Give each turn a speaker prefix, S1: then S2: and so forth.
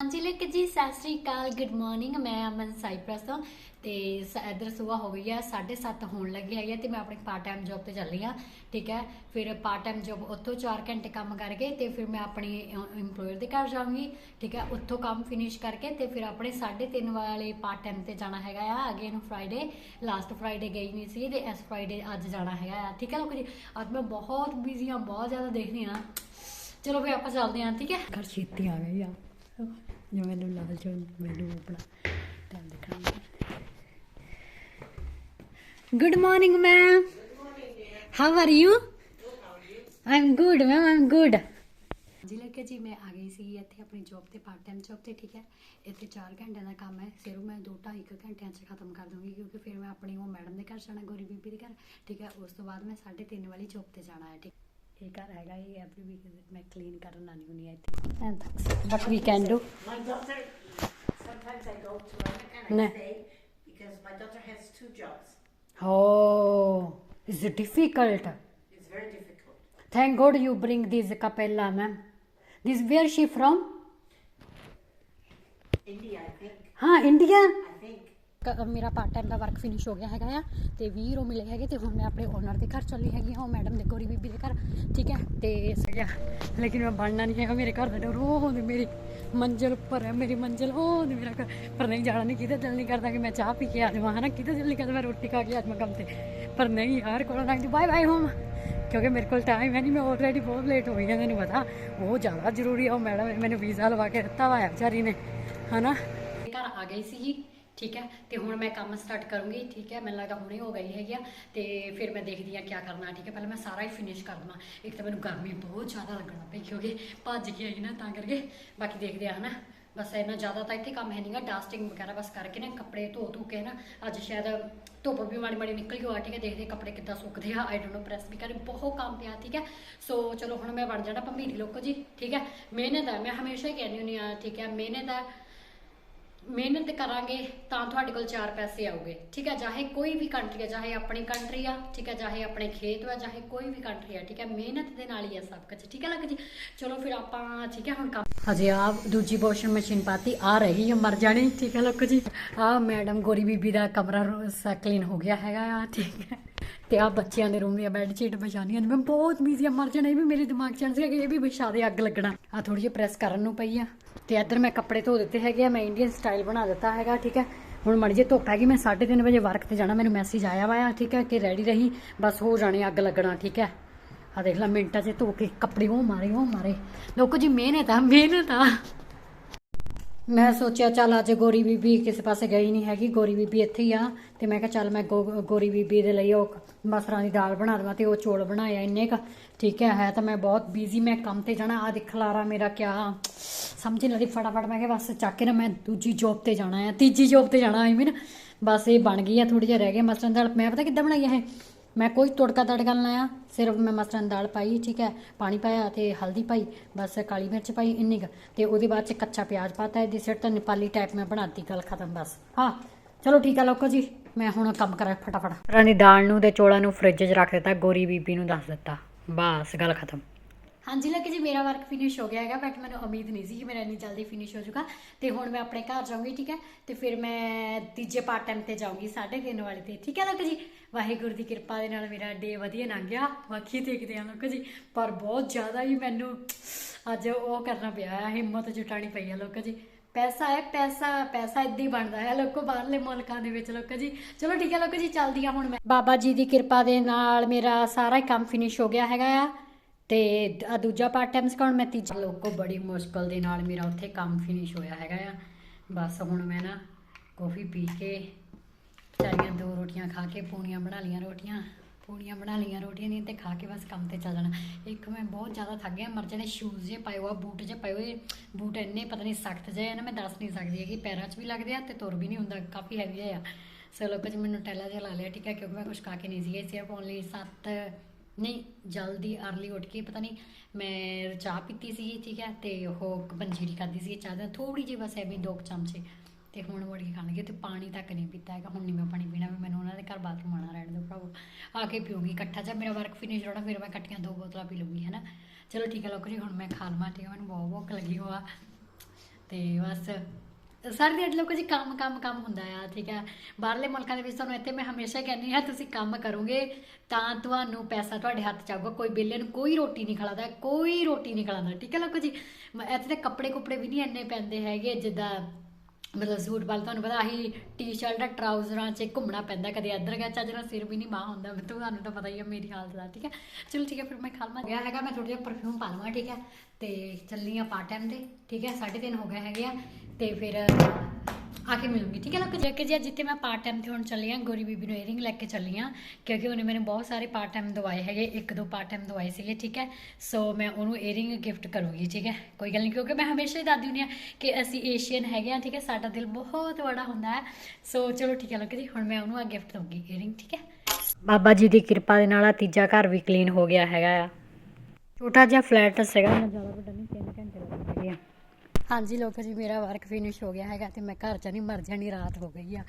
S1: ਹਾਂਜੀ ਲਿਕ ਜੀ, ਸਤਿ ਸ੍ਰੀ ਅਕਾਲ good morning ਮੈਂ ਅਮਨ ਸਾਈਪ੍ਰਸ ਤੋਂ ਤੇ ਸ- ਇੱਧਰ ਸਵੇਰ ਹੋ ਗਈ ਹੈ 7:30 ਹੋਣ ਲੱਗੀ ਹੈ ਤੇ ਮੈਂ ਆਪਣੀ ਪਾਰਟ ਟਾਈਮ ਜੌਬ ਤੇ ਚੱਲ ਰਹੀ ਹਾਂ ਠੀਕ ਹੈ? ਫਿਰ ਪਾਰਟ ਟਾਈਮ ਜੌਬ ਉੱਥੋਂ 4 ਘੰਟੇ ਕੰਮ ਕਰਕੇ ਤੇ ਫਿਰ ਮੈਂ ਆਪਣੀ EMPLOYER ਦੇ ਘਰ ਜਾਵਾਂਗੀ ਠੀਕ ਹੈ? ਉੱਥੋਂ ਕੰਮ ਫਿਨਿਸ਼ ਕਰਕੇ ਤੇ ਫਿਰ ਆਪਣੇ 3:30 ਵਾਲੇ ਪਾਰਟ ਟਾਈਮ ਤੇ ਜਾਣਾ ਹੈਗਾ ਆ ਅਗੇਨ ਫਰਾਈਡੇ ਲਾਸਟ ਫਰਾਈਡੇ ਗਈ ਨਹੀਂ ਸੀ ਤੇ ਇਸ ਫਰਾਈਡੇ ਅੱਜ ਜਾਣਾ ਹੈਗਾ ਆ, ਠੀਕ ਹੈ ਲੋਕ ਜੀ? ਅੱਜ ਮੈਂ ਬਹੁਤ ਬਿਜ਼ੀ ਹਾਂ ਬਹੁਤ ਜ਼ਿਆਦਾ ਦੇਖਦੀ ਹਾਂ ਚਲੋ ਫਿਰ ਆਪਾਂ ਚੱਲਦੇ ਹਾਂ ਠੀਕ ਹੈ? ਘਰ ਛੇਤੀ ਆ ਗਈ ਆ। ਜੋ ਮੈਨੂੰ ਲਾਲਚ ਹੋ ਮੈਨੂੰ ਆਪਣਾ ਟਾਈਮ ਦੇਖਣਾ good morning ma'am how are you I am good ma'am I am good ਜੀ ਲੱਗੇ ਜੀ ਮੈਂ ਆ ਗਈ ਸੀ ਇੱਥੇ ਆਪਣੀ ਜੌਬ ਤੇ ਪਾਰਟ ਟਾਈਮ ਜੌਬ ਤੇ, ਠੀਕ ਹੈ? ਇੱਥੇ 4 ਘੰਟਿਆਂ ਦਾ ਕੰਮ ਹੈ। ਸਿਰਫ ਮੈਂ 2.5 ਘੰਟਿਆਂ 'ਚ ਖਤਮ ਕਰ ਦੂੰਗੀ ਕਿਉਂਕਿ ਫਿਰ ਮੈਂ ਆਪਣੀ ਉਹ ਮੈਡਮ ਦੇ ਘਰ ਜਾਣਾ, ਗੋਰੀ ਬੀਬੀ ਦੇ ਘਰ, ਠੀਕ ਹੈ? ਉਸ ਤੋਂ ਬਾਅਦ ਮੈਂ 3:30 ਵਾਲੀ ਜੌਬ ਤੇ ਜਾਣਾ ਹੈ, ਠੀਕ ਇਹ ਘਰ ਹੈਗਾ ਇਹ ਐਵਰੀ ਵੀਕ ਮੈਂ ਕਲੀਨ ਕਰਨ ਆਣੀ ਹੁੰਦੀ ਹੈ ਇੱਥੇ and but we can do
S2: My daughter, sometimes I go to Ramadan and
S1: No.
S2: I stay because my daughter has two jobs.
S1: Oh, it's difficult.
S2: It's very difficult.
S1: Thank God you bring this capella, ma'am. This where she from?
S2: India, I think.
S1: ਹਾਂ India
S2: I
S1: ਮੇਰਾ part time ਦਾ work finish ਹੋ ਗਿਆ ਹੈਗਾ ਆ, ਤੇ 20 ਰੋ ਮਿਲੇ ਹੈਗੇ ਤੇ ਹੁਣ ਮੈਂ ਆਪਣੇ ਓਨਰ ਦੇ ਘਰ ਚੱਲੀ ਹੈਗੀ ਹਾਂ, ਉਹ ਮੈਡਮ ਦੇ ਗੋਰੀ ਬੀਬੀ ਦੇ ਘਰ, ਠੀਕ ਹੈ? ਤੇ ਸਗਿਆ ਲੇਕਿਨ ਮੈਂ ਬਣਨਾ ਨਹੀਂ ਹੈਗਾ ਮੇਰੇ ਘਰ ਦਾ ਡਰ, ਉਹ ਮੇਰੀ ਮੰਜ਼ਿਲ ਉੱਪਰ ਹੈ, ਮੇਰੀ ਮੰਜ਼ਿਲ, ਉਹ ਮੇਰਾ ਘਰ, ਪਰ ਨਹੀਂ ਜਾਣਾ ਨਹੀਂ ਕਿਤੇ ਦਿਲ ਨਹੀਂ ਕਰਦਾ ਕਿ ਮੈਂ ਚਾਹ ਪੀ ਕੇ ਆ ਜਾਵਾਂ, ਹਨਾ? ਕਿਤੇ ਦਿਲ ਨਹੀਂ ਕਰਦਾ ਮੈਂ ਰੋਟੀ ਖਾ ਕੇ ਆ ਜਾਵਾਂ ਕੰਮ ਤੇ। ਪਰ ਨਹੀਂ ਯਾਰ, ਕੋਲੋਂ ਨਾ ਬਾਏ ਬਾਏ ਹੋਮ ਕਿਉਂਕਿ ਮੇਰੇ ਕੋਲ ਟਾਈਮ ਹੈ ਨਹੀਂ ਮੈਂ ਆਲਰੇਡੀ ਬਹੁਤ ਲੇਟ ਹੋ ਗਈ ਹਾਂ ਤੈਨੂੰ ਪਤਾ। ਉਹ ਜ਼ਿਆਦਾ ਜ਼ਰੂਰੀ ਆ, ਉਹ ਮੈਡਮ ਮੈਨੂੰ ਵੀਜ਼ਾ ਲਵਾ ਕੇ ਦਿੱਤਾ ਵਾ ਵਿਚਾਰੀ ਨੇ, ਹਨਾ? ਘਰ ਆ ਗਈ ਸੀ ਠੀਕ ਹੈ? ਤੇ ਹੁਣ ਮੈਂ ਕੰਮ ਸਟਾਰਟ ਕਰੂੰਗੀ, ਠੀਕ ਹੈ? ਮੈਨੂੰ ਲੱਗਦਾ ਹੁਣੇ ਹੋ ਗਈ ਹੈਗੀ ਆ, ਤੇ ਫਿਰ ਮੈਂ ਦੇਖਦੀ ਆ ਕੀ ਕਰਨਾ, ਠੀਕ ਹੈ? ਪਹਿਲਾਂ ਮੈਂ ਸਾਰਾ ਹੀ ਫਿਨਿਸ਼ ਕਰ ਦਵਾਂ। ਇੱਕ ਤਾਂ ਮੈਨੂੰ ਗਰਮੀ ਬਹੁਤ ਜ਼ਿਆਦਾ ਲੱਗਣਾ ਪਈ ਕਿਉਂਕਿ ਭੱਜ ਕੇ ਆਈ ਨਾ ਤਾਂ ਕਰਕੇ। ਬਾਕੀ ਦੇਖਦੇ ਆ ਹਨਾ। ਬਸ ਇੰਨਾ ਜ਼ਿਆਦਾ ਤਾਂ ਇੱਥੇ ਕੰਮ ਹੈ ਨਹੀਂਗਾ ਡਾਸਟਿੰਗ ਵਗੈਰਾ ਬਸ ਕਰਕੇ ਨਾ ਕੱਪੜੇ ਧੋ ਧੋ ਕੇ ਨਾ, ਅੱਜ ਸ਼ਾਇਦ ਧੁੱਪ ਵੀ ਮਾੜੀ ਮਾੜੀ ਨਿਕਲ ਗਈ ਆ ਠੀਕ ਹੈ? ਦੇਖਦੇ ਕੱਪੜੇ ਕਿੱਦਾਂ ਸੁੱਕਦੇ ਆ। ਆਈ ਡੋਨਟ ਨੋ ਪ੍ਰੈਸ ਵੀ ਕਰੇ। ਬਹੁਤ ਕੰਮ ਪਿਆ, ਠੀਕ ਹੈ? ਸੋ ਚਲੋ ਹੁਣ ਮੈਂ ਬਣ ਜਾਣਾ ਭੰਬੀਰੀ ਲੋਕੋ ਜੀ, ਠੀਕ ਹੈ? ਮਿਹਨਤ ਹੈ, ਮੈਂ ਹਮੇਸ਼ਾ ਹੀ ਕਹਿੰਦੀ ਹੁੰਦੀ ਆ ਠੀਕ ਹੈ? ਮਿਹਨਤ ਹੈ ਮਿਹਨਤ ਕਰਾਂਗੇ ਤਾਂ ਤੁਹਾਡੇ ਕੋਲ ਚਾਰ ਪੈਸੇ ਆਉਗੇ। ਠੀਕ ਹੈ, ਚਾਹੇ ਕੋਈ ਵੀ ਕੰਟਰੀ ਹੈ ਚਾਹੇ ਆਪਣੀ ਕੰਟਰੀ ਆ, ਠੀਕ ਹੈ, ਚਾਹੇ ਆਪਣੇ ਖੇਤ ਆ, ਚਾਹੇ ਕੋਈ ਵੀ ਕੰਟਰੀ ਆ, ਠੀਕ ਹੈ, ਮਿਹਨਤ ਦੇ ਨਾਲ ਹੀ ਆ ਸਭ ਕੁਝ ਠੀਕ ਹੈ ਲੱਗ ਜੀ? ਚਲੋ ਫਿਰ ਆਪਾਂ, ਠੀਕ ਹੈ, ਹੁਣ ਕੰਮ ਹਜੇ ਆ ਦੂਜੀ ਵਾਸ਼ਿੰਗ ਮਸ਼ੀਨ ਪਾਤੀ, ਆ ਰਹੀ ਹੈ ਮਰ ਜਾਣੀ। ਠੀਕ ਹੈ ਲੋਕ ਜੀ? ਆ ਮੈਡਮ ਗੋਰੀ ਬੀਬੀ ਦਾ ਕਮਰਾ ਕਲੀਨ ਹੋ ਗਿਆ ਹੈਗਾ ਆ, ਠੀਕ ਹੈ। ਤੇ ਆ ਬੱਚਿਆਂ ਦੇ ਰੂਮ ਦੀਆਂ ਬੈੱਡ ਸ਼ੀਟ ਵਿਛਾਉਣੀਆਂ ਨੇ। ਮੈਂ ਬਹੁਤ ਬਿਜ਼ੀ ਆ, ਮਰ ਜਾਣਾ, ਇਹ ਵੀ ਮੇਰੇ ਦਿਮਾਗ 'ਚ ਆਉਂਦਾ ਸੀ ਕਿ ਇਹ ਵੀ ਵਿਛਾ ਦੇ ਅੱਗ ਲੱਗਣਾ। ਆ ਥੋੜੀ ਜਿਹੀ ਪ੍ਰੈਸ ਕਰਨ ਨੂੰ ਪਈ ਆ। ਤੇ ਇੱਧਰ ਮੈਂ ਕੱਪੜੇ ਧੋ ਦਿੱਤੇ ਹੈਗੇ ਆ, ਮੈਂ ਇੰਡੀਅਨ ਸਟਾਈਲ ਬਣਾ ਦਿੱਤਾ ਹੈਗਾ, ਠੀਕ ਹੈ। ਹੁਣ ਮੜ ਜੇ ਧੁੱਪ ਹੈਗੀ, ਮੈਂ 3:30 ਵਜੇ ਵਰਕ ਤੇ ਜਾਣਾ, ਮੈਨੂੰ ਮੈਸੇਜ ਆਇਆ ਵਾ, ਠੀਕ ਹੈ, ਕਿ ਰੈਡੀ ਰਹੀ, ਬਸ ਹੋ ਜਾਣੀ ਅੱਗ ਲੱਗਣਾ, ਠੀਕ ਹੈ। ਆ ਦੇਖ ਲੈ, ਮਿੰਟਾਂ 'ਚ ਧੋ ਕੇ ਕੱਪੜੇ ਉਹ ਮਾਰੇ ਉਹ ਮਾਰੇ। ਲੋਕੋ ਜੀ, ਮਿਹਨਤ ਆ ਮਿਹਨਤ ਆ। ਮੈਂ ਸੋਚਿਆ, ਚੱਲ ਅੱਜ ਗੋਰੀ ਬੀਬੀ ਕਿਸੇ ਪਾਸੇ ਗਈ ਨਹੀਂ ਹੈਗੀ, ਗੋਰੀ ਬੀਬੀ ਇੱਥੇ ਹੀ ਆ। ਤੇ ਮੈਂ ਕਿਹਾ, ਚੱਲ ਮੈਂ ਗੋ- ਗੋਰੀ ਬੀਬੀ ਦੇ ਲਈ ਉਹ ਮਸਰਾਂ ਦੀ ਦਾਲ ਬਣਾ ਦਵਾਂ ਤੇ ਉਹ ਚੋਲ ਬਣਾਇਆ ਇੰਨੇ ਕ। ਠੀਕ ਹੈ ਹੈ ਤਾਂ ਮੈਂ ਬਹੁਤ ਬੀਜ਼ੀ ਮੈਂ ਕੰਮ ਤੇ ਜਾਣਾ। ਆ ਦੇਖ ਲਾਰਾ ਮੇਰਾ ਕਿਆ ਸਮਝ ਨਹੀਂ ਲੱਗਦੀ ਫਟਾਫਟ ਮੈਂ ਕਿਹਾ, ਬਸ ਚੱਕ ਕੇ ਨਾ ਮੈਂ ਦੂਜੀ ਜੌਬ ਤੇ ਜਾਣਾ ਹੈ ਤੀਜੀ ਜੌਬ ਤੇ ਜਾਣਾ ਆਈ ਮੀਨ ਬਸ ਇਹ ਬਣ ਗਈ ਆ ਥੋੜੀ ਜਿਹਾ ਰਹਿ ਗਿਆ ਮਸਰਾਂ ਦਾਲ। ਮੈਂ ਪਤਾ ਕਿੱਦਾਂ ਬਣਾਈ ਆ ਮੈਂ ਕੋਈ ਤੜਕਾ ਤੜਕਾ ਨਹੀਂ ਲਾਇਆ, ਸਿਰਫ ਮੈਂ ਮਸਰਾਂ ਦੀ ਦਾਲ ਪਾਈ, ਠੀਕ ਹੈ, ਪਾਣੀ ਪਾਇਆ ਤੇ ਹਲਦੀ ਪਾਈ, ਬਸ ਕਾਲੀ ਮਿਰਚ ਪਾਈ ਇੰਨੀ ਕੁ ਤੇ ਉਹਦੇ ਬਾਅਦ ਚ ਕੱਚਾ ਪਿਆਜ਼ ਪਾਤਾ ਇਹਦੀ ਸਿਰ ਤਾਂ ਨੇਪਾਲੀ ਟਾਈਪ ਮੈਂ ਬਣਾਤੀ, ਗੱਲ ਖਤਮ ਬਸ। ਹਾਂ, ਚਲੋ ਠੀਕ ਆ ਲੋਕੋ ਜੀ, ਮੈਂ ਹੁਣ ਕੰਮ ਕਰਾਂ ਫਟਾਫਟ। ਰਾਣੀ ਦਾਲ ਨੂੰ ਤੇ ਚੋਲਾਂ ਨੂੰ ਫ੍ਰਿਜ 'ਚ ਰੱਖ ਦਿੱਤਾ, ਗੋਰੀ ਬੀਬੀ ਨੂੰ ਦੱਸ ਦਿੱਤਾ, ਬਸ ਗੱਲ ਖਤਮ। ਹਾਂਜੀ ਲੱਗੇ ਜੀ, ਮੇਰਾ ਵਰਕ ਫਿਨਿਸ਼ ਹੋ ਗਿਆ ਹੈਗਾ ਬਟ ਮੈਨੂੰ ਉਮੀਦ ਨਹੀਂ ਸੀ ਕਿ ਮੇਰਾ ਇੰਨੀ ਜਲਦੀ ਫਿਨਿਸ਼ ਹੋ ਜਾਊਗਾ। ਤੇ ਹੁਣ ਮੈਂ ਆਪਣੇ ਘਰ ਜਾਊਂਗੀ, ਠੀਕ ਹੈ? ਤੇ ਫਿਰ ਮੈਂ ਤੀਜੇ ਪਾਰਟ ਟਾਈਮ ਤੇ ਜਾਊਂਗੀ 3:30 ਵਾਲੇ ਤੇ, ਠੀਕ ਹੈ, ਲੋਕ ਜੀ? ਵਾਹਿਗੁਰੂ ਦੀ ਕਿਰਪਾ ਦੇ ਨਾਲ ਮੇਰਾ ਡੇ ਵਧੀਆ ਲੰਘ ਗਿਆ। ਬਾਕੀ ਦੇਖਦੇ ਹਾਂ, ਲੋਕ ਜੀ। ਪਰ ਬਹੁਤ ਜ਼ਿਆਦਾ ਹੀ ਮੈਨੂੰ ਅੱਜ ਉਹ ਕਰਨਾ ਪਿਆ ਹੈ ਹਿੰਮਤ ਜੁਟਾਣੀ ਪਈ ਹੈ, ਲੋਕ ਜੀ। ਪੈਸਾ ਹੈ, ਪੈਸਾ ਪੈਸਾ ਇੱਦਾਂ ਹੀ ਬਣਦਾ ਹੈ, ਲੋਕੋ, ਬਾਹਰਲੇ ਮੁਲਕਾਂ ਦੇ ਵਿੱਚ, ਲੋਕ ਜੀ। ਚਲੋ, ਠੀਕ ਹੈ, ਲੋਕ ਜੀ, ਚੱਲਦੀ ਆ ਹੁਣ ਮੈਂ। ਬਾਬਾ ਜੀ ਦੀ ਕਿਰਪਾ ਦੇ ਨਾਲ ਮੇਰਾ ਸਾਰਾ ਕੰਮ ਫਿਨਿਸ਼ ਹੋ ਗਿਆ ਹੈਗਾ ਆ। ਤੇ ਆ ਦੂਜਾ ਪਾਰਟ ਟਾਈਮ ਸਕਾਉਣ ਮੈਂ ਤੀਜਾ ਲੋਕੋ ਬੜੀ ਮੁਸ਼ਕਲ ਦੇ ਨਾਲ ਮੇਰਾ ਉੱਥੇ ਕੰਮ ਫਿਨਿਸ਼ ਹੋਇਆ ਹੈਗਾ ਆ। ਬਸ ਹੁਣ ਮੈਂ ਨਾ ਕੌਫੀ ਪੀ ਕੇ ਚਾਰੀਆਂ ਦੋ ਰੋਟੀਆਂ ਖਾ ਕੇ ਪੂਣੀਆਂ ਬਣਾ ਲੀਆਂ ਰੋਟੀਆਂ, ਪੂਣੀਆਂ ਬਣਾ ਲੀਆਂ ਰੋਟੀਆਂ ਦੀਆਂ ਤੇ ਖਾ ਕੇ ਬਸ ਕੰਮ ਤੇ ਚੱਲ ਜਾਣਾ। ਇੱਕ ਮੈਂ ਬਹੁਤ ਜ਼ਿਆਦਾ ਥੱਕ ਗਿਆ, ਮਰ ਜਾਣੇ ਸ਼ੂਜ਼ ਜੇ ਪਾਏ ਹੋਆ ਬੂਟ ਜੇ ਪਾਏ ਹੋਏ, ਬੂਟ ਇੰਨੇ ਪਤਾ ਨਹੀਂ ਸਖਤ ਜਿਹੇ ਆ ਨਾ, ਮੈਂ ਦੱਸ ਨਹੀਂ ਸਕਦੀ ਹੈਗੀ, ਪੈਰਾਂ 'ਚ ਵੀ ਲੱਗਦੇ ਆ ਤੇ ਤੁਰ ਵੀ ਨਹੀਂ ਹੁੰਦਾ, ਕਾਫੀ ਹੈਵੀ ਆ। ਸੋ ਲੋਕਾਂ 'ਚ ਮੈਨੂੰ ਟੈਲਾ ਜਿਹਾ ਲਾ ਲਿਆ, ਠੀਕ ਹੈ, ਕਿਉਂਕਿ ਮੈਂ ਕੁਝ ਖਾ ਕੇ ਨਹੀਂ ਸੀਗਾ ਸਿਰਫ ਓਨਲੀ 7 ਨਹੀਂ, ਜਲਦੀ ਅਰਲੀ ਉੱਠ ਕੇ, ਪਤਾ ਨਹੀਂ, ਮੈਂ ਚਾਹ ਪੀਤੀ ਸੀ ਠੀਕ ਹੈ, ਤੇ ਉਹ ਪੰਜੀਰੀ ਖਾਧੀ ਸੀ ਚਾਹ ਦਾ ਥੋੜੀ ਜਿਹੀ ਬਸ ਐਵੇਂ ਦੋ ਕੁ ਚਮਚੇ, ਤੇ ਹੁਣ ਮੁੜ ਕੇ ਖਾਣਗੇ, ਤੇ ਪਾਣੀ ਤੱਕ ਨਹੀਂ ਪੀਤਾ ਹੈਗਾ, ਹੁਣ ਨਹੀਂ ਮੈਂ ਪਾਣੀ ਪੀਣਾ, ਵੀ ਮੈਨੂੰ ਉਹਨਾਂ ਦੇ ਘਰ ਬਾਥਰੂਮ ਆਣਾ ਰਹਿਣ ਦਿਓ ਭਰਾਵੋ, ਆ ਕੇ ਪੀਊਂਗੀ ਇਕੱਠਾ ਜਦ ਮੇਰਾ ਵਰਕ ਫਿਨਿਸ਼ ਹੋਣਾ, ਫਿਰ ਮੈਂ ਇਕੱਠੀਆਂ ਦੋ ਬੋਤਲਾਂ ਪੀ ਲੂੰਗੀ ਹੈ ਨਾ ਚਲੋ ਠੀਕ ਹੈ ਲੋਕੋ ਜੀ, ਹੁਣ ਮੈਂ ਖਾ ਲਵਾਂ, ਠੀਕ ਹੈ, ਮੈਨੂੰ ਬਹੁਤ ਭੁੱਖ ਲੱਗੀ ਹੋਆ, ਤੇ ਬਸ ਸਰ ਦਿਨ ਲੋਕੋ ਜੀ ਕੰਮ ਕੰਮ ਕੰਮ ਹੁੰਦਾ ਆ, ਠੀਕ ਹੈ। ਬਾਹਰਲੇ ਮੁਲਕਾਂ ਦੇ ਵਿੱਚ ਤੁਹਾਨੂੰ ਇੱਥੇ ਮੈਂ ਹਮੇਸ਼ਾ ਕਹਿੰਦੀ ਹਾਂ, ਤੁਸੀਂ ਕੰਮ ਕਰੋਗੇ ਤਾਂ ਤੁਹਾਨੂੰ ਪੈਸਾ ਤੁਹਾਡੇ ਹੱਥ ਚ ਆਊਗਾ, ਕੋਈ ਬੇਲੇ ਨੂੰ ਕੋਈ ਰੋਟੀ ਨਹੀਂ ਖਿਲਾਉਂਦਾ ਕੋਈ ਰੋਟੀ ਨਹੀਂ ਖਿਲਾਉਂਦਾ, ਠੀਕ ਹੈ ਲੋਕੋ ਜੀ। ਇੱਥੇ ਤੇ ਕੱਪੜੇ ਕੁਪੜੇ ਵੀ ਨਹੀਂ ਇੰਨੇ ਪੈਂਦੇ ਹੈਗੇ, ਜਿੱਦਾਂ ਮਤਲਬ ਸੂਟ ਵਾਲ, ਤੁਹਾਨੂੰ ਪਤਾ ਆਹੀ ਟੀ-ਸ਼ਰਟ, ਟਰਾਊਜ਼ਰਾਂ 'ਚ ਘੁੰਮਣਾ ਪੈਂਦਾ, ਕਦੇ ਇੱਧਰ ਗਿਆ, ਚੱਜ ਨਾਲ ਸਿਰ ਵੀ ਨਹੀਂ ਬਾਹ ਹੁੰਦਾ ਮੈਂ ਤੁਹਾਨੂੰ ਤਾਂ ਪਤਾ ਹੀ ਹੈ ਮੇਰੀ ਹਾਲਤ ਦਾ, ਠੀਕ ਹੈ। ਚਲੋ ਠੀਕ ਹੈ, ਫਿਰ ਮੈਂ ਖਾਲਮਾ ਗਿਆ ਹੈਗਾ, ਮੈਂ ਥੋੜਾ ਜਿਹਾ ਪਰਫਿਊਮ ਪਾ ਲਵਾਂ, ਠੀਕ ਹੈ। ਤੇ ਚੱਲੀ ਆ ਪਾਰਟ ਟਾਈਮ ਤੇ, ਠੀਕ ਹੈ 3:30 ਹੋ ਗਏ ਹੈਗੇ ਆ। ਤੇ ਫਿਰ ਆ ਕੇ ਮਿਲੂੰਗੀ, ਠੀਕ ਹੈ ਲੋਕ ਜੇ ਜੀ ਜਿੱਥੇ ਮੈਂ ਪਾਰਟ ਟਾਈਮ ਤੇ ਹੁਣ ਚੱਲੀ ਆ, ਗੋਰੀ ਬੀਬੀ ਨੂੰ ਏਅਰਿੰਗ ਲੈ ਕੇ ਚੱਲੀ ਆ, ਕਿਉਂਕਿ ਉਹਨੇ ਮੈਨੂੰ ਬਹੁਤ ਸਾਰੇ ਪਾਰਟ ਟਾਈਮ ਦਵਾਏ ਹੈਗੇ, ਇੱਕ ਦੋ ਪਾਰਟ ਟਾਈਮ ਦਵਾਏ ਸੀਗੇ, ਠੀਕ ਹੈ? ਸੋ ਮੈਂ ਉਹਨੂੰ ਏਅਰਿੰਗ ਗਿਫਟ ਕਰੂੰਗੀ, ਠੀਕ ਹੈ? ਕੋਈ ਗੱਲ ਨਹੀਂ, ਕਿਉਂਕਿ ਮੈਂ ਹਮੇਸ਼ਾ ਹੀ ਦੱਸਦੀ ਹੁੰਦੀ ਆ ਕਿ ਅਸੀਂ ਏਸ਼ੀਅਨ ਹੈਗੇ ਆ, ਠੀਕ ਹੈ? ਸਾਡਾ ਦਿਲ ਬਹੁਤ ਬੜਾ ਹੁੰਦਾ ਹੈ। ਸੋ ਚਲੋ ਠੀਕ ਹੈ ਲੋਕ ਜੀ, ਹੁਣ ਮੈਂ ਉਹਨੂੰ ਆ ਗਿਫਟ ਦਊਂਗੀ ਏਅਰਿੰਗ ਠੀਕ ਹੈ? ਬਾਬਾ ਜੀ ਦੀ ਕਿਰਪਾ ਦੇ ਨਾਲ ਆ ਤੀਜਾ ਘਰ ਵੀ ਕਲੀਨ ਹੋ ਗਿਆ ਹੈਗਾ ਆ। ਛੋਟਾ ਜਿਹਾ ਫਲੈਟ ਸੀਗਾ, ਮੈਂ ਜ਼ਿਆਦਾ ਵੱਡਾ ਨਹੀਂ ਹਾਂਜੀ ਲੋਕ ਜੀ, ਮੇਰਾ ਵਰਕ ਫਿਨਿਸ਼ ਹੋ ਗਿਆ ਹੈਗਾ ਤੇ ਮੈਂ ਘਰ ਚ ਨਹੀਂ, ਮਰ ਜਾਣੀ, ਰਾਤ ਹੋ ਗਈ ਆ।